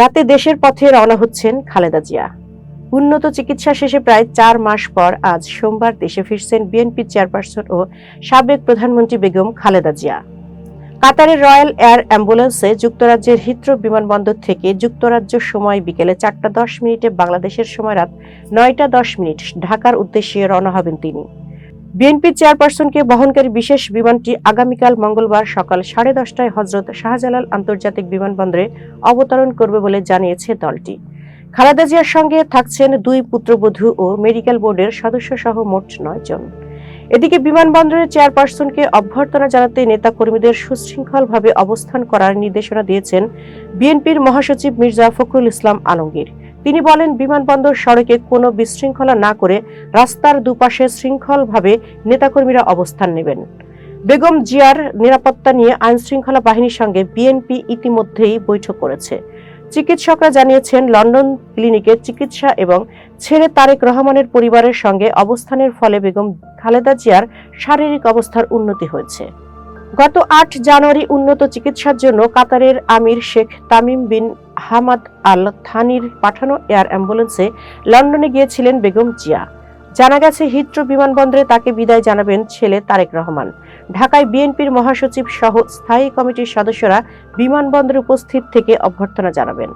রাতে দেশের পথে রওনা হচ্ছেন খালেদা জিয়া। উন্নত চিকিৎসা শেষে প্রায় চার মাস পর আজ সোমবার দেশে ফিরছেন বিএনপি চেয়ারপারসন ও সাবেক প্রধানমন্ত্রী বেগম খালেদা জিয়া। কাতারের রয়্যাল এয়ার অ্যাম্বুলেন্সে যুক্তরাজ্যের হিথ্রো বিমানবন্দর থেকে যুক্তরাজ্য সময় বিকেলে চারটা দশ মিনিটে বাংলাদেশের সময় রাত নয়টা দশ মিনিট ঢাকার উদ্দেশ্যে রওনা হবেন তিনি। বিএনপি চেয়ারপারসনকে বহনকারী বিশেষ বিমানটি আগামীকাল মঙ্গলবার সকাল সাড়ে দশটায় হজরত শাহজালাল আন্তর্জাতিক বিমানবন্দরে অবতরণ করবে বলে জানিয়েছে দলটি। খালেদা জিয়ার সঙ্গে থাকছেন দুই পুত্রবধূ ও মেডিকেল বোর্ডের সদস্য সহ মোট নয় জন। এদিকে বিমানবন্দরের চেয়ারপারসনকে অভ্যর্থনা জানাতে নেতাকর্মীদের সুশৃঙ্খলভাবে অবস্থান করার নির্দেশনা দিয়েছেন বিএনপির মহাসচিব মির্জা ফখরুল ইসলাম আলমগীর। তিনি বলেন, বিমানবন্দর সড়কে কোনো বিশৃঙ্খলা না করে রাস্তার দুপাশে শৃঙ্খলভাবে নেতাকর্মীরা অবস্থান নেবেন। বেগম জিয়ার নিরাপত্তা নিয়ে আইন শৃঙ্খলা বাহিনীর সঙ্গে বিএনপি ইতিমধ্যেই বৈঠক করেছে। চিকিৎসকরা জানিয়েছেন, লন্ডন ক্লিনিকে চিকিৎসা এবং ছেড়ে তারেক রহমানের পরিবারের সঙ্গে অবস্থানের ফলে বেগম খালেদা জিয়ার শারীরিক অবস্থার উন্নতি হয়েছে। গত আট জানুয়ারি উন্নত চিকিৎসার জন্য কাতারের আমির Sheikh Tamim bin Hamad Al থানির পাঠানো এয়ার অ্যাম্বুলেন্সে লন্ডনে গিয়েছিলেন বেগম জিয়া। জানা গেছে হিথ্রো বিমানবন্দরে তাকে বিদায় জানাবেন ছেলে তারেক রহমান। ঢাকায় বিএনপির মহাসচিব সহ স্থায়ী কমিটির সদস্যরা বিমানবন্দরে উপস্থিত থেকে অভ্যর্থনা জানাবেন।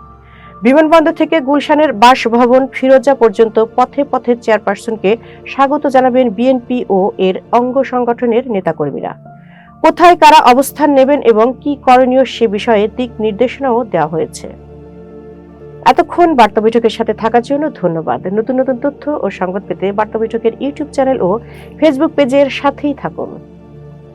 বিমানবন্দর থেকে গুলশানের বাসভবন ফিরোজা পর্যন্ত পথে পথে চেয়ারপারসনকে স্বাগত জানাবেন বিএনপি ও এর অঙ্গ সংগঠনের নেতাকর্মীরা। কোথায় কারা অবস্থান নেবেন এবং কি করণীয় সে বিষয়ে দিক নির্দেশনাও দেওয়া হয়েছে। এতক্ষণ বার্তা বৈঠকের সাথে থাকার জন্য ধন্যবাদ। নতুন নতুন তথ্য ও সংবাদ পেতে বার্তা বৈঠকের ইউটিউব চ্যানেল ও ফেসবুক পেজের সাথেই থাকুন।